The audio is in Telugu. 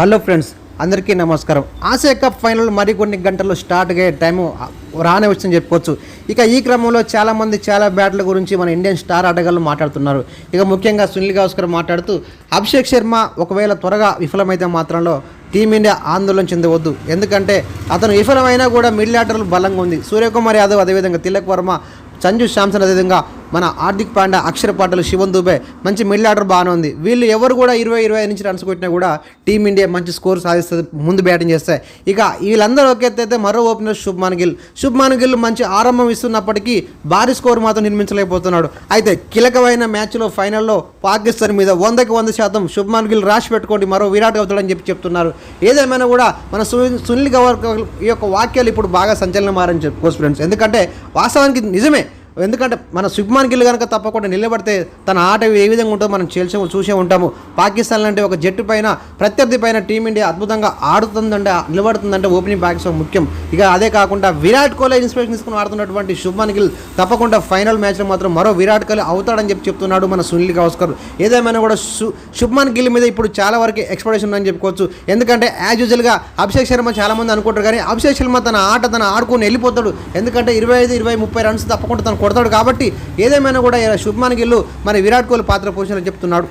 హలో ఫ్రెండ్స్ అందరికీ నమస్కారం. ఆసియా కప్ ఫైనల్ మరికొన్ని గంటలు స్టార్ట్ అయ్యే టైము రానే వచ్చిందని చెప్పుకోవచ్చు. ఇక ఈ క్రమంలో చాలామంది చాలా బ్యాట్ల గురించి మన ఇండియన్ స్టార్ ఆటగాళ్ళు మాట్లాడుతున్నారు. ఇక ముఖ్యంగా సునీల్ గవాస్కర్ మాట్లాడుతూ అభిషేక్ శర్మ ఒకవేళ త్వరగా విఫలమైతే మాత్రంలో టీమిండియా ఆందోళన చెందవద్దు. ఎందుకంటే అతను విఫలమైనా కూడా మిడిల్ ఆర్డర్లు బలంగా ఉంది. సూర్యకుమార్ యాదవ్ అదేవిధంగా తిలక్ వర్మ సంజు శాంసన్ అదేవిధంగా మన హార్దిక్ పాండ్యా అక్షర పాటలు శివన్ దుబే మంచి మిడిల్ ఆర్డర్ బాగానే ఉంది. వీళ్ళు ఎవరు కూడా ఇరవై ఇరవై ఐదు నుంచి రన్స్ కొట్టినా కూడా టీమిండియా మంచి స్కోర్ సాధిస్తుంది ముందు బ్యాటింగ్ చేస్తాయి ఇక వీళ్ళందరూ ఒక అయితే మరో ఓపెనర్ శుభ్మాన్ గిల్. శుభ్మాన్ గిల్ మంచి ఆరంభం ఇస్తున్నప్పటికీ భారీ స్కోర్ మాత్రం నిర్మించలేకపోతున్నాడు. అయితే కీలకమైన మ్యాచ్లో ఫైనల్లో పాకిస్తాన్ మీద వందకి వంద శాతం శుభ్మాన్ గిల్ రాసి పెట్టుకోండి మరో విరాట్ అవుతాడని చెప్పి చెప్తున్నారు. ఏదేమైనా కూడా మన సునీల్ గవర్ ఈ యొక్క వాక్యాలు ఇప్పుడు బాగా సంచలనం మారని చెప్పుకోవచ్చు ఫ్రెండ్స్. ఎందుకంటే వాస్తవానికి నిజమే ఎందుకంటే మన శుభ్మాన్ గిల్ కనుక తప్పకుండా నిలబడితే తన ఆట ఏ విధంగా ఉంటుందో మనం చేసే చూసే ఉంటాము. పాకిస్తాన్ లాంటి ఒక జట్టు పైన ప్రత్యర్థి పైన టీమిండియా అద్భుతంగా ఆడుతుందంటే నిలబడుతుందంటే ఓపెనింగ్ బ్యాట్స్ ముఖ్యం. ఇక అదే కాకుండా విరాట్ కోహ్లీ ఇన్స్పిరేషన్ తీసుకుని ఆడుతున్నటువంటి శుభ్మాన్ గిల్ తప్పకుండా ఫైనల్ మ్యాచ్లో మాత్రం మరో విరాట్ కోహ్లీ అవుతాడని చెప్పి చెప్తున్నాడు మన సునీల్ గవాస్కర్. ఏదేమైనా కూడా శుభ్మాన్ గిల్ మీద ఇప్పుడు చాలా వరకు ఎక్స్పెక్టేషన్ ఉందని చెప్పుకోవచ్చు. ఎందుకంటే యాజ్ యూజువల్గా అభిషేక్ శర్మ చాలా మంది అనుకుంటారు కానీ అభిషేక్ శర్మ తన ఆట తన ఆడుకొని వెళ్ళిపోతాడు. ఎందుకంటే ఇరవై ఐదు ఇరవై ముప్పై రన్స్ తప్పకుండా తను కొడతాడు కాబట్టి ఏదేమైనా కూడా శుభ్మాన్ గిల్లు మరి విరాట్ కోహ్లీ పాత్ర పోషణ చెప్తున్నాడు.